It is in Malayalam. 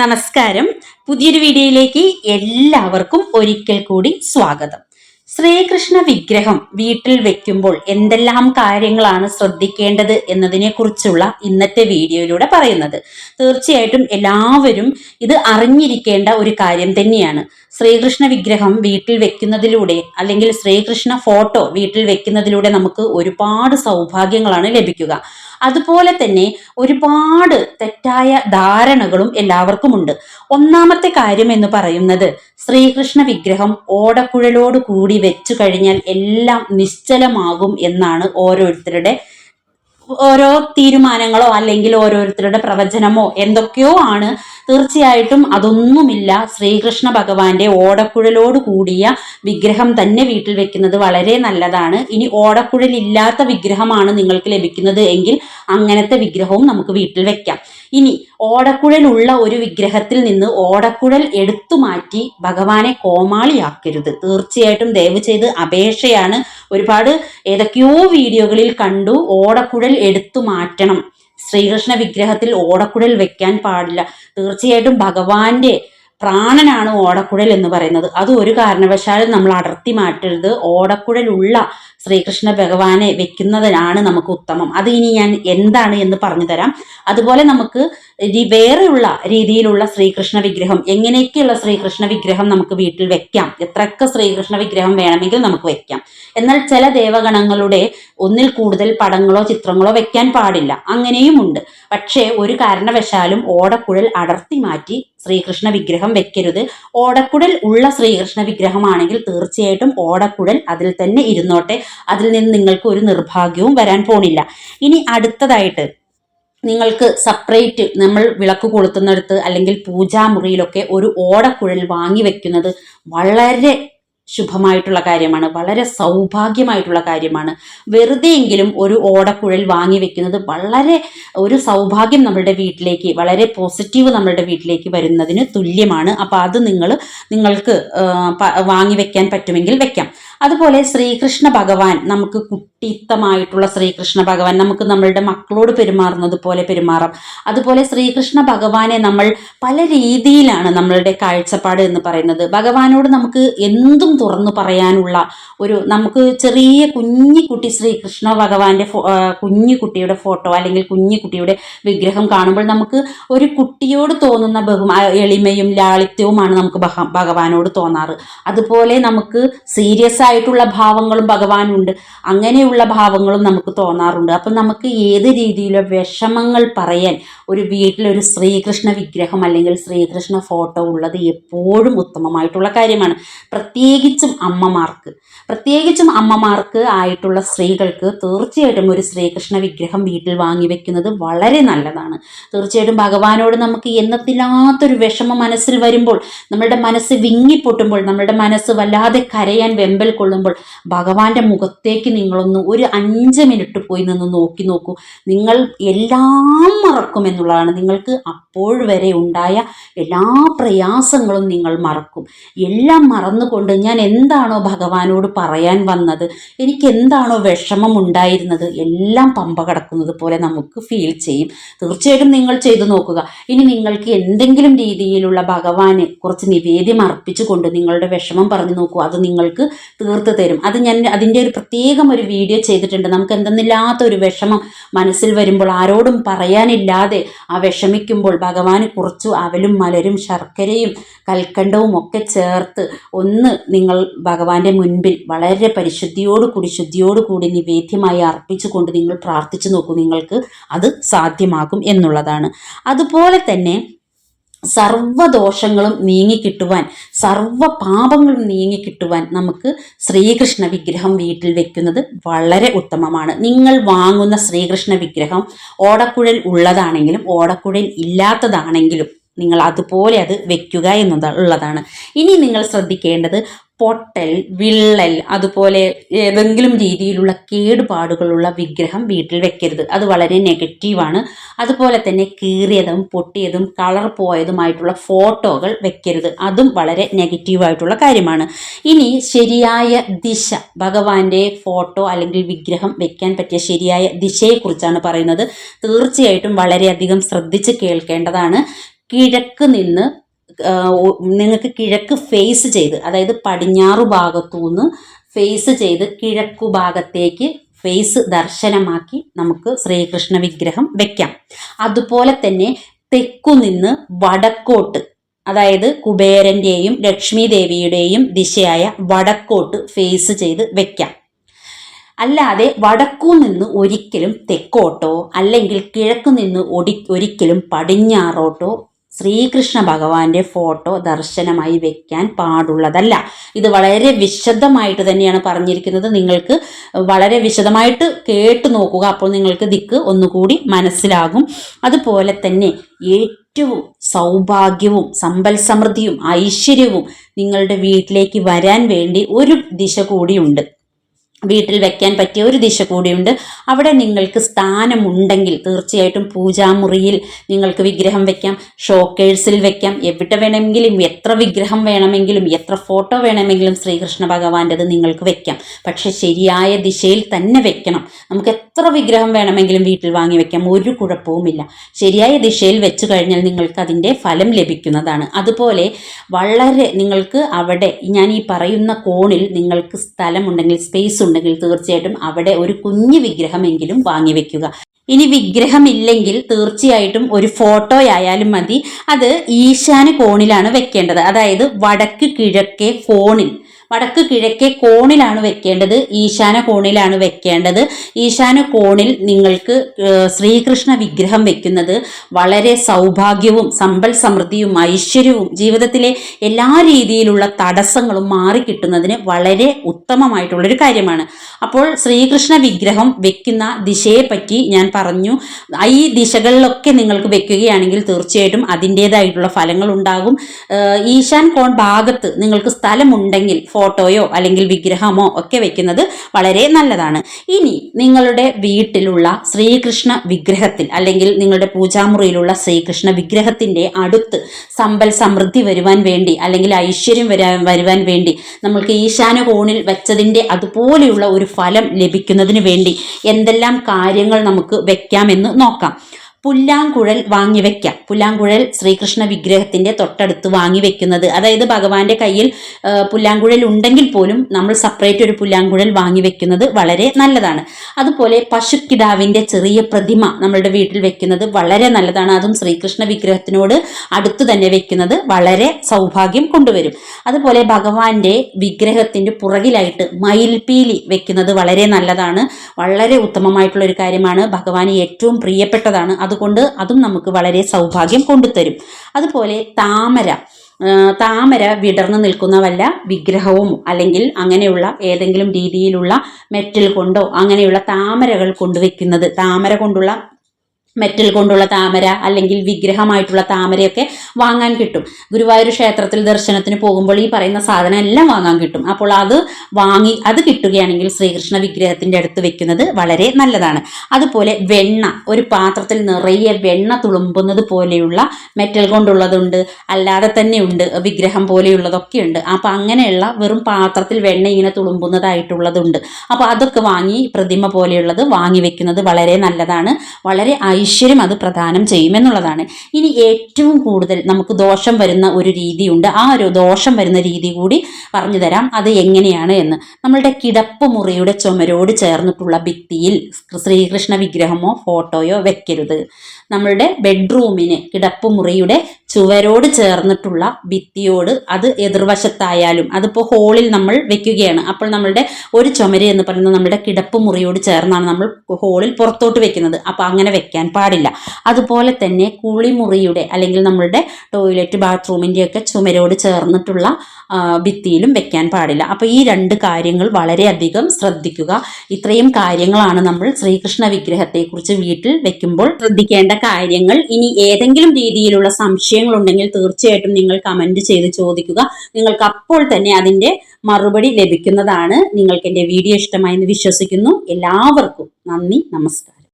നമസ്കാരം. പുതിയൊരു വീഡിയോയിലേക്ക് എല്ലാവർക്കും ഒരിക്കൽ കൂടി സ്വാഗതം. ശ്രീകൃഷ്ണ വിഗ്രഹം വീട്ടിൽ വെക്കുമ്പോൾ എന്തെല്ലാം കാര്യങ്ങളാണ് ശ്രദ്ധിക്കേണ്ടത് എന്നതിനെ കുറിച്ചുള്ള ഇന്നത്തെ വീഡിയോയിലൂടെ പറയുന്നത്. തീർച്ചയായിട്ടും എല്ലാവരും ഇത് അറിഞ്ഞിരിക്കേണ്ട ഒരു കാര്യം തന്നെയാണ്. ശ്രീകൃഷ്ണ വിഗ്രഹം വീട്ടിൽ വെക്കുന്നതിലൂടെ അല്ലെങ്കിൽ ശ്രീകൃഷ്ണ ഫോട്ടോ വീട്ടിൽ വെക്കുന്നതിലൂടെ നമുക്ക് ഒരുപാട് സൗഭാഗ്യങ്ങളാണ് ലഭിക്കുക. അതുപോലെ തന്നെ ഒരുപാട് തെറ്റായ ധാരണകളും എല്ലാവർക്കും ഉണ്ട് ഒന്നാമത്തെ കാര്യം എന്ന് പറയുന്നത് ശ്രീകൃഷ്ണ വിഗ്രഹം ഓടക്കുഴലോട് കൂടി വെച്ചു കഴിഞ്ഞാൽ എല്ലാം നിശ്ചലമാകും എന്നാണ് ഓരോരുത്തരുടെ ഓരോ തീരുമാനങ്ങളോ അല്ലെങ്കിൽ ഓരോരുത്തരുടെ പ്രവചനമോ എന്തൊക്കെയോ ആണ് തീർച്ചയായിട്ടും അതൊന്നുമില്ല. ശ്രീകൃഷ്ണ ഭഗവാന്റെ ഓടക്കുഴലോട് കൂടിയ വിഗ്രഹം തന്നെ വീട്ടിൽ വെക്കുന്നത് വളരെ നല്ലതാണ്. ഇനി ഓടക്കുഴലില്ലാത്ത വിഗ്രഹമാണ് നിങ്ങൾക്ക് ലഭിക്കുന്നത് എങ്കിൽ അങ്ങനത്തെ വിഗ്രഹവും നമുക്ക് വീട്ടിൽ വെക്കാം. ഇനി ഓടക്കുഴലുള്ള ഒരു വിഗ്രഹത്തിൽ നിന്ന് ഓടക്കുഴൽ എടുത്തു മാറ്റി ഭഗവാനെ കോമാളിയാക്കരുത്. തീർച്ചയായിട്ടും ദയവ് ചെയ്ത് അപേക്ഷയാണ് ഒരുപാട് ഏതൊക്കെയോ വീഡിയോകളിൽ കണ്ടു ഓടക്കുഴൽ എടുത്തു മാറ്റണം. ശ്രീകൃഷ്ണ വിഗ്രഹത്തിൽ ഓടക്കുഴൽ വെക്കാൻ പാടില്ല. തീർച്ചയായിട്ടും ഭഗവാന്റെ പ്രാണനാണ് ഓടക്കുഴൽ എന്ന് പറയുന്നത്. അത് ഒരു കാരണവശാലും നമ്മൾ അടർത്തി മാറ്റരുത്. ഓടക്കുഴലുള്ള ശ്രീകൃഷ്ണ ഭഗവാനെ വെക്കുന്നതിനാണ് നമുക്ക് ഉത്തമം. അത് ഇനി ഞാൻ എന്താണ് എന്ന് പറഞ്ഞു തരാം. അതുപോലെ നമുക്ക് വേറെയുള്ള രീതിയിലുള്ള ശ്രീകൃഷ്ണ വിഗ്രഹം എങ്ങനെയൊക്കെയുള്ള ശ്രീകൃഷ്ണ വിഗ്രഹം നമുക്ക് വീട്ടിൽ വെക്കാം? എത്രയൊക്കെ ശ്രീകൃഷ്ണ വിഗ്രഹം വേണമെങ്കിൽ നമുക്ക് വെക്കാം. എന്നാൽ ചില ദേവഗണങ്ങളുടെ ഒന്നിൽ കൂടുതൽ പടങ്ങളോ ചിത്രങ്ങളോ വെക്കാൻ പാടില്ല. അങ്ങനെയുമുണ്ട് പക്ഷേ ഒരു കാരണവശാലും ഓടക്കുഴൽ അടർത്തി മാറ്റി ശ്രീകൃഷ്ണ വിഗ്രഹം വെക്കരുത്. ഓടക്കുടൽ ഉള്ള ശ്രീകൃഷ്ണ വിഗ്രഹമാണെങ്കിൽ തീർച്ചയായിട്ടും ഓടക്കുടൽ അതിൽ തന്നെ ഇരുന്നോട്ടെ. അതിൽ നിന്ന് നിങ്ങൾക്ക് ഒരു നിർഭാഗ്യവും വരാൻ പോണില്ല. ഇനി അടുത്തതായിട്ട് നിങ്ങൾക്ക് സെപ്പറേറ്റ് നമ്മൾ വിളക്ക് കൊളുത്തുന്നിടത്ത് അല്ലെങ്കിൽ പൂജാമുറിയിലൊക്കെ ഒരു ഓടക്കുഴൽ വാങ്ങി വെക്കുന്നത് വളരെ ശുഭമായിട്ടുള്ള കാര്യമാണ്. വളരെ സൗഭാഗ്യമായിട്ടുള്ള കാര്യമാണ്. വെറുതെയെങ്കിലും ഒരു ഓടക്കുഴൽ വാങ്ങി വെക്കുന്നത് വളരെ ഒരു സൗഭാഗ്യം നമ്മളുടെ വീട്ടിലേക്ക് വളരെ പോസിറ്റീവ് നമ്മളുടെ വീട്ടിലേക്ക് വരുന്നതിന് തുല്യമാണ്. അപ്പോൾ അത് നിങ്ങൾ നിങ്ങൾക്ക് വാങ്ങി വെക്കാൻ പറ്റുമെങ്കിൽ വെക്കാം. അതുപോലെ ശ്രീകൃഷ്ണ ഭഗവാൻ നമുക്ക് കുട്ടിത്തമായിട്ടുള്ള ശ്രീകൃഷ്ണ ഭഗവാൻ നമുക്ക് നമ്മളുടെ മക്കളോട് പെരുമാറുന്നത് പോലെ പെരുമാറാം. അതുപോലെ ശ്രീകൃഷ്ണ ഭഗവാനെ നമ്മൾ പല രീതിയിലാണ് നമ്മളുടെ കാഴ്ചപ്പാട് എന്ന് പറയുന്നത്. ഭഗവാനോട് നമുക്ക് എന്തും തുറന്നു പറയാനുള്ള ഒരു നമുക്ക് ചെറിയ കുഞ്ഞി കുട്ടി ശ്രീകൃഷ്ണ ഭഗവാന്റെ കുഞ്ഞു കുട്ടിയുടെ ഫോട്ടോ അല്ലെങ്കിൽ കുഞ്ഞു കുട്ടിയുടെ വിഗ്രഹം കാണുമ്പോൾ നമുക്ക് ഒരു കുട്ടിയോട് തോന്നുന്ന ബഹുമാ എളിമയും ലാളിത്യവുമാണ് നമുക്ക് ഭഗവാനോട് തോന്നാറ്. അതുപോലെ നമുക്ക് സീരിയസ് ആയിട്ടുള്ള ഭാവങ്ങളും ഭഗവാനുണ്ട്. അങ്ങനെയുള്ള ഭാവങ്ങളും നമുക്ക് തോന്നാറുണ്ട്. അപ്പം നമുക്ക് ഏത് രീതിയിലുള്ള വിഷമങ്ങൾ പറയാൻ ഒരു വീട്ടിലൊരു ശ്രീകൃഷ്ണ വിഗ്രഹം അല്ലെങ്കിൽ ശ്രീകൃഷ്ണ ഫോട്ടോ ഉള്ളത് എപ്പോഴും ഉത്തമമായിട്ടുള്ള കാര്യമാണ്. പ്രത്യേകിച്ചും അമ്മമാർക്ക്. പ്രത്യേകിച്ചും അമ്മമാർക്ക് ആയിട്ടുള്ള സ്ത്രീകൾക്ക് തീർച്ചയായിട്ടും ഒരു ശ്രീകൃഷ്ണ വിഗ്രഹം വീട്ടിൽ വാങ്ങി വെക്കുന്നത് വളരെ നല്ലതാണ്. തീർച്ചയായിട്ടും ഭഗവാനോട് നമുക്ക് എന്നത്തില്ലാത്തൊരു വിഷമം മനസ്സിൽ വരുമ്പോൾ നമ്മളുടെ മനസ്സ് വിങ്ങിപ്പൊട്ടുമ്പോൾ നമ്മളുടെ മനസ്സ് വല്ലാതെ കരയാൻ വെമ്പൽ കൊള്ളുമ്പോൾ ഭഗവാന്റെ മുഖത്തേക്ക് നിങ്ങളൊന്ന് ഒരു അഞ്ച് മിനിറ്റ് പോയി നിന്ന് നോക്കി നോക്കൂ. നിങ്ങൾ എല്ലാം മറക്കും എന്നുള്ളതാണ്. നിങ്ങൾക്ക് അപ്പോൾ വരെ ഉണ്ടായ എല്ലാ പ്രയാസങ്ങളും നിങ്ങൾ മറക്കും. എല്ലാം മറന്നുകൊണ്ട് ഞാൻ എന്താണോ ഭഗവാനോട് പറയാൻ വന്നത് എനിക്ക് എന്താണോ വിഷമം ഉണ്ടായിരുന്നത് എല്ലാം പമ്പ കിടക്കുന്നത് പോലെ നമുക്ക് ഫീൽ ചെയ്യും. തീർച്ചയായിട്ടും നിങ്ങൾ ചെയ്തു നോക്കുക. ഇനി നിങ്ങൾക്ക് എന്തെങ്കിലും രീതിയിലുള്ള ഭഗവാനെ കുറച്ച് നിവേദ്യം അർപ്പിച്ചുകൊണ്ട് നിങ്ങളുടെ വിഷമം പറഞ്ഞു നോക്കൂ. അത് നിങ്ങൾക്ക് തീർത്ത് തരും. അത് ഞാൻ അതിന്റെ ഒരു പ്രത്യേകം ഒരു വീഡിയോ ചെയ്തിട്ടുണ്ട്. നമുക്ക് എന്തെന്നില്ലാത്ത ഒരു വിഷമം മനസ്സിൽ വരുമ്പോൾ ആരോടും പറയാനില്ലാതെ ആ വിഷമിക്കുമ്പോൾ ഭഗവാന് കുറച്ചു അവലും മലരും ശർക്കരയും കൽക്കണ്ടവും ഒക്കെ ചേർത്ത് ഒന്ന് നിങ്ങൾ ഭഗവാന്റെ മുൻപിൽ വളരെ പരിശുദ്ധിയോടുകൂടി ശുദ്ധിയോടുകൂടി നിവേദ്യമായി അർപ്പിച്ചുകൊണ്ട് നിങ്ങൾ പ്രാർത്ഥിച്ചു നോക്കൂ. നിങ്ങൾക്ക് അത് സാധ്യമാകും എന്നുള്ളതാണ്. അതുപോലെ തന്നെ സർവദോഷങ്ങളും നീങ്ങിക്കിട്ടുവാൻ സർവ പാപങ്ങളും നീങ്ങിക്കിട്ടുവാൻ നമുക്ക് ശ്രീകൃഷ്ണ വിഗ്രഹം വീട്ടിൽ വെക്കുന്നത് വളരെ ഉത്തമമാണ്. നിങ്ങൾ വാങ്ങുന്ന ശ്രീകൃഷ്ണ വിഗ്രഹം ഓടക്കുഴൽ ഉള്ളതാണെങ്കിലും ഓടക്കുഴൽ ഇല്ലാത്തതാണെങ്കിലും നിങ്ങൾ അതുപോലെ അത് വെക്കുക എന്നുള്ളതാണ് ഇനി നിങ്ങൾ ശ്രദ്ധിക്കേണ്ടത് പൊട്ടൽ വിള്ളൽ അതുപോലെ ഏതെങ്കിലും രീതിയിലുള്ള കേടുപാടുകളുള്ള വിഗ്രഹം വീട്ടിൽ വെക്കരുത്. അത് വളരെ നെഗറ്റീവാണ് അതുപോലെ തന്നെ കീറിയതും പൊട്ടിയതും കളർ പോയതുമായിട്ടുള്ള ഫോട്ടോകൾ വെക്കരുത്. അതും വളരെ നെഗറ്റീവായിട്ടുള്ള കാര്യമാണ്. ഇനി ശരിയായ ദിശ ഭഗവാന്റെ ഫോട്ടോ അല്ലെങ്കിൽ വിഗ്രഹം വെക്കാൻ പറ്റിയ ശരിയായ ദിശയെക്കുറിച്ചാണ് പറയുന്നത്. തീർച്ചയായിട്ടും വളരെയധികം ശ്രദ്ധിച്ച് കേൾക്കേണ്ടതാണ്. കിഴക്ക് നിന്ന് നിങ്ങൾക്ക് കിഴക്ക് ഫേസ് ചെയ്ത് അതായത് പടിഞ്ഞാറു ഭാഗത്തു നിന്ന് ഫേസ് ചെയ്ത് കിഴക്കു ഭാഗത്തേക്ക് ഫേസ് ദർശനമാക്കി നമുക്ക് ശ്രീകൃഷ്ണ വിഗ്രഹം വെക്കാം. അതുപോലെ തന്നെ തെക്കു നിന്ന് വടക്കോട്ട് അതായത് കുബേരന്റെയും ലക്ഷ്മി ദേവിയുടെയും ദിശയായ വടക്കോട്ട് ഫേസ് ചെയ്ത് വെക്കാം. അല്ലാതെ വടക്കു നിന്ന് ഒരിക്കലും തെക്കോട്ടോ അല്ലെങ്കിൽ കിഴക്കു നിന്ന് ഒടി ഒരിക്കലും പടിഞ്ഞാറോട്ടോ ശ്രീകൃഷ്ണ ഭഗവാന്റെ ഫോട്ടോ ദർശനമായി വെക്കാൻ പാടുള്ളതല്ല. ഇത് വളരെ വിശദമായിട്ട് തന്നെയാണ് പറഞ്ഞിരിക്കുന്നത്. നിങ്ങൾക്ക് വളരെ വിശദമായിട്ട് കേട്ട് നോക്കുക. അപ്പോൾ നിങ്ങൾക്ക് ദിക്ക് ഒന്നുകൂടി മനസ്സിലാകും. അതുപോലെ തന്നെ ഏറ്റവും സൗഭാഗ്യവും സമ്പൽ സമൃദ്ധിയും ഐശ്വര്യവും നിങ്ങളുടെ വീട്ടിലേക്ക് വരാൻ വേണ്ടി ഒരു ദിശ കൂടിയുണ്ട്. വീട്ടിൽ വെക്കാൻ പറ്റിയ ഒരു ദിശ കൂടിയുണ്ട്. അവിടെ നിങ്ങൾക്ക് സ്ഥാനമുണ്ടെങ്കിൽ തീർച്ചയായിട്ടും പൂജാമുറിയിൽ നിങ്ങൾക്ക് വിഗ്രഹം വെക്കാം ഷോക്കേഴ്സിൽ വെക്കാം. എവിടെ വേണമെങ്കിലും എത്ര വിഗ്രഹം വേണമെങ്കിലും എത്ര ഫോട്ടോ വേണമെങ്കിലും ശ്രീകൃഷ്ണ ഭഗവാന്റേത് നിങ്ങൾക്ക് വെക്കാം. പക്ഷെ ശരിയായ ദിശയിൽ തന്നെ വെക്കണം. നമുക്ക് എത്ര വിഗ്രഹം വേണമെങ്കിലും വീട്ടിൽ വാങ്ങി വെക്കാം ഒരു കുഴപ്പവുമില്ല. ശരിയായ ദിശയിൽ വെച്ച് കഴിഞ്ഞാൽ നിങ്ങൾക്ക് അതിന്റെ ഫലം ലഭിക്കുന്നതാണ്. അതുപോലെ വളരെ നിങ്ങൾക്ക് അവിടെ ഞാൻ ഈ പറയുന്ന കോണിൽ നിങ്ങൾക്ക് സ്ഥലമുണ്ടെങ്കിൽ സ്പേസ് തീർച്ചയായിട്ടും അവിടെ ഒരു കുഞ്ഞു വിഗ്രഹമെങ്കിലും വാങ്ങി വെക്കുക. ഇനി വിഗ്രഹമില്ലെങ്കിൽ തീർച്ചയായിട്ടും ഒരു ഫോട്ടോയായാലും മതി. അത് ഈശാന കോണിലാണ് വെക്കേണ്ടത്. അതായത് വടക്ക് കിഴക്കേ കോണിൽ. വടക്ക് കിഴക്കേ കോണിലാണ് വെക്കേണ്ടത് ഈശാന കോണിലാണ് വെക്കേണ്ടത്. ഈശാന കോണിൽ നിങ്ങൾക്ക് ശ്രീകൃഷ്ണ വിഗ്രഹം വെക്കുന്നത് വളരെ സൗഭാഗ്യവും സമ്പൽ സമൃദ്ധിയും ഐശ്വര്യവും ജീവിതത്തിലെ എല്ലാ രീതിയിലുള്ള തടസ്സങ്ങളും മാറിക്കിട്ടുന്നതിന് വളരെ ഉത്തമമായിട്ടുള്ളൊരു കാര്യമാണ്. അപ്പോൾ ശ്രീകൃഷ്ണ വിഗ്രഹം വെക്കുന്ന ദിശയെ പറ്റി ഞാൻ പറഞ്ഞു. ഈ ദിശകളിലൊക്കെ നിങ്ങൾക്ക് വെക്കുകയാണെങ്കിൽ തീർച്ചയായിട്ടും അതിന്റേതായിട്ടുള്ള ഫലങ്ങൾ ഉണ്ടാകും ഈശാൻ കോൺ ഭാഗത്ത് നിങ്ങൾക്ക് സ്ഥലമുണ്ടെങ്കിൽ ഫോട്ടോയോ അല്ലെങ്കിൽ വിഗ്രഹമോ ഒക്കെ വെക്കുന്നത് വളരെ നല്ലതാണ്. ഇനി നിങ്ങളുടെ വീട്ടിലുള്ള ശ്രീകൃഷ്ണ വിഗ്രഹത്തിൽ അല്ലെങ്കിൽ നിങ്ങളുടെ പൂജാമുറിയിലുള്ള ശ്രീകൃഷ്ണ വിഗ്രഹത്തിന്റെ അടുത്ത് സമ്പൽ സമൃദ്ധി വരുവാൻ വേണ്ടി അല്ലെങ്കിൽ ഐശ്വര്യം വരാൻ വരുവാൻ വേണ്ടി നമ്മൾക്ക് ഈശാന കോണിൽ വെച്ചതിന്റെ അതുപോലെയുള്ള ഒരു ഫലം ലഭിക്കുന്നതിന് വേണ്ടി എന്തെല്ലാം കാര്യങ്ങൾ നമുക്ക് വെക്കാമെന്ന് നോക്കാം. പുല്ലാങ്കുഴൽ വാങ്ങി വെക്കാം. പുല്ലാങ്കുഴൽ ശ്രീകൃഷ്ണ വിഗ്രഹത്തിന്റെ തൊട്ടടുത്ത് വാങ്ങി വെക്കുന്നത്. അതായത് ഭഗവാന്റെ കയ്യിൽ പുല്ലാങ്കുഴൽ ഉണ്ടെങ്കിൽ പോലും നമ്മൾ സെപ്പറേറ്റ് ഒരു പുല്ലാങ്കുഴൽ വാങ്ങി വെക്കുന്നത് വളരെ നല്ലതാണ്. അതുപോലെ പശുക്കിടാവിന്റെ ചെറിയ പ്രതിമ നമ്മളുടെ വീട്ടിൽ വെക്കുന്നത് വളരെ നല്ലതാണ്. അതും ശ്രീകൃഷ്ണ വിഗ്രഹത്തിനോട് അടുത്ത് തന്നെ വെക്കുന്നത് വളരെ സൗഭാഗ്യം കൊണ്ടുവരും. അതുപോലെ ഭഗവാന്റെ വിഗ്രഹത്തിന്റെ പുറകിലായിട്ട് മയിൽപീലി വെക്കുന്നത് വളരെ നല്ലതാണ്. വളരെ ഉത്തമമായിട്ടുള്ള ഒരു കാര്യമാണ്. ഭഗവാന് ഏറ്റവും പ്രിയപ്പെട്ടതാണ്. അതുകൊണ്ട് അതും നമുക്ക് വളരെ സൗഭാഗ്യം കൊണ്ടുതരും. അതുപോലെ താമര. താമര വിടർന്നു നിൽക്കുന്ന വല്ല വിഗ്രഹവും അല്ലെങ്കിൽ അങ്ങനെയുള്ള ഏതെങ്കിലും രീതിയിലുള്ള മെറ്റൽ കൊണ്ടോ അങ്ങനെയുള്ള താമരകൾ കൊണ്ടുവെക്കുന്നത് താമര കൊണ്ടുള്ള മെറ്റൽ കൊണ്ടുള്ള താമര അല്ലെങ്കിൽ വിഗ്രഹമായിട്ടുള്ള താമരയൊക്കെ വാങ്ങാൻ കിട്ടും. ഗുരുവായൂർ ക്ഷേത്രത്തിൽ ദർശനത്തിന് പോകുമ്പോൾ ഈ പറയുന്ന സാധനം എല്ലാം വാങ്ങാൻ കിട്ടും. അപ്പോൾ അത് വാങ്ങി അത് കിട്ടുകയാണെങ്കിൽ ശ്രീകൃഷ്ണ വിഗ്രഹത്തിന്റെ അടുത്ത് വെക്കുന്നത് വളരെ നല്ലതാണ്. അതുപോലെ വെണ്ണ ഒരു പാത്രത്തിൽ നിറയെ വെണ്ണ തുളുമ്പുന്നത് പോലെയുള്ള മെറ്റൽ കൊണ്ടുള്ളതുണ്ട് അല്ലാതെ തന്നെ ഉണ്ട് വിഗ്രഹം പോലെയുള്ളതൊക്കെ ഉണ്ട്. അപ്പോൾ അങ്ങനെയുള്ള വെറും പാത്രത്തിൽ വെണ്ണ ഇങ്ങനെ തുളുമ്പുന്നതായിട്ടുള്ളതുണ്ട്. അപ്പോൾ അതൊക്കെ വാങ്ങി പ്രതിമ പോലെയുള്ളത് വാങ്ങി വെക്കുന്നത് വളരെ നല്ലതാണ്. വളരെ ഐശ്വര്യം അത് പ്രദാനം ചെയ്യുമെന്നുള്ളതാണ്. ഇനി ഏറ്റവും കൂടുതൽ നമുക്ക് ദോഷം വരുന്ന ഒരു രീതിയുണ്ട്. ആ ഒരു ദോഷം വരുന്ന രീതി കൂടി പറഞ്ഞു തരാം. അത് എങ്ങനെയാണ് എന്ന്. നമ്മളുടെ കിടപ്പ് മുറിയുടെ ചുമരോട് ചേർന്നിട്ടുള്ള ഭിത്തിയിൽ ശ്രീകൃഷ്ണ വിഗ്രഹമോ ഫോട്ടോയോ വെക്കരുത്. നമ്മളുടെ ബെഡ്റൂമിന് കിടപ്പുമുറിയുടെ ചുവരോട് ചേർന്നിട്ടുള്ള ഭിത്തിയോട് അത് എതിർവശത്തായാലും അതിപ്പോൾ ഹോളിൽ നമ്മൾ വെക്കുകയാണ്. അപ്പോൾ നമ്മളുടെ ഒരു ചുമര് എന്ന് പറയുന്നത് നമ്മുടെ കിടപ്പുമുറിയോട് ചേർന്നാണ് നമ്മൾ ഹോളിൽ പുറത്തോട്ട് വെക്കുന്നത്. അപ്പോൾ അങ്ങനെ വെക്കാൻ പാടില്ല. അതുപോലെ തന്നെ കുളിമുറിയുടെ അല്ലെങ്കിൽ നമ്മളുടെ ടോയ്ലറ്റ് ബാത്റൂമിന്റെയൊക്കെ ചുമരോട് ചേർന്നിട്ടുള്ള ഭിത്തിയിലും വെക്കാൻ പാടില്ല. അപ്പോൾ ഈ രണ്ട് കാര്യങ്ങൾ വളരെയധികം ശ്രദ്ധിക്കുക. ഇത്രയും കാര്യങ്ങളാണ് നമ്മൾ ശ്രീകൃഷ്ണ വിഗ്രഹത്തെക്കുറിച്ച് വീട്ടിൽ വെക്കുമ്പോൾ ശ്രദ്ധിക്കേണ്ട കാര്യങ്ങൾ ഇനി ഏതെങ്കിലും രീതിയിലുള്ള സംശയങ്ങൾ ഉണ്ടെങ്കിൽ തീർച്ചയായിട്ടും നിങ്ങൾ കമന്റ് ചെയ്ത് ചോദിക്കുക. നിങ്ങൾക്ക് അപ്പോൾ തന്നെ അതിന്റെ മറുപടി ലഭിക്കുന്നതാണ് നിങ്ങൾക്ക് എന്റെ വീഡിയോ ഇഷ്ടമായെന്ന് വിശ്വസിക്കുന്നു. എല്ലാവർക്കും നന്ദി നമസ്കാരം.